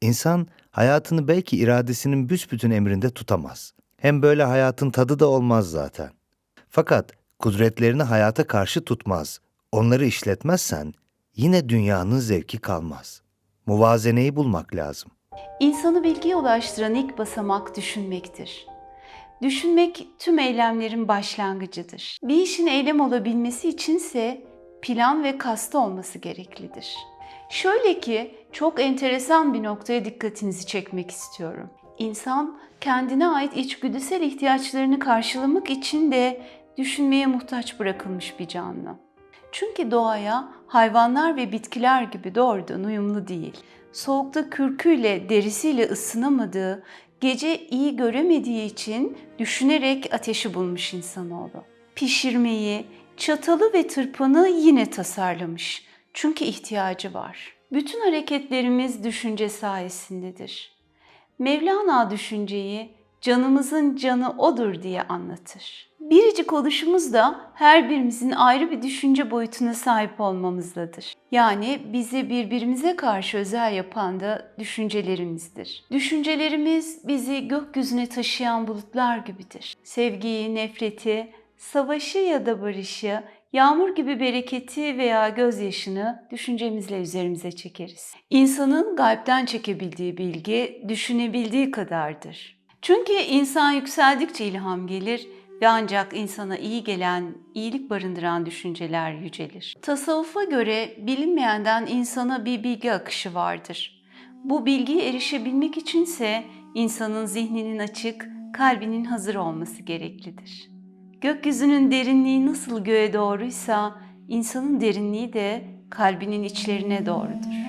İnsan hayatını belki iradesinin büsbütün emrinde tutamaz. Hem böyle hayatın tadı da olmaz zaten. Fakat kudretlerini hayata karşı tutmaz, onları işletmezsen yine dünyanın zevki kalmaz. Muvazeneyi bulmak lazım. İnsanı bilgiye ulaştıran ilk basamak düşünmektir. Düşünmek tüm eylemlerin başlangıcıdır. Bir işin eylem olabilmesi içinse plan ve kastı olması gereklidir. Şöyle ki çok enteresan bir noktaya dikkatinizi çekmek istiyorum. İnsan kendine ait içgüdüsel ihtiyaçlarını karşılamak için de düşünmeye muhtaç bırakılmış bir canlı. Çünkü doğaya hayvanlar ve bitkiler gibi doğrudan uyumlu değil. Soğukta kürküyle, derisiyle ısınamadığı, gece iyi göremediği için düşünerek ateşi bulmuş insanoğlu. Pişirmeyi, çatalı ve tırpanı yine tasarlamış. Çünkü ihtiyacı var. Bütün hareketlerimiz düşünce sayesindedir. Mevlana düşünceyi canımızın canı odur diye anlatır. Biricik oluşumuz da her birimizin ayrı bir düşünce boyutuna sahip olmamızdadır. Yani bizi birbirimize karşı özel yapan da düşüncelerimizdir. Düşüncelerimiz bizi gökyüzüne taşıyan bulutlar gibidir. Sevgiyi, nefreti, savaşı ya da barışı, yağmur gibi bereketi veya gözyaşını düşüncemizle üzerimize çekeriz. İnsanın kalpten çekebildiği bilgi düşünebildiği kadardır. Çünkü insan yükseldikçe ilham gelir ve ancak insana iyi gelen, iyilik barındıran düşünceler yücelir. Tasavvufa göre bilinmeyenden insana bir bilgi akışı vardır. Bu bilgiye erişebilmek içinse insanın zihninin açık, kalbinin hazır olması gereklidir. Gökyüzünün derinliği nasıl göğe doğruysa, insanın derinliği de kalbinin içlerine doğrudur.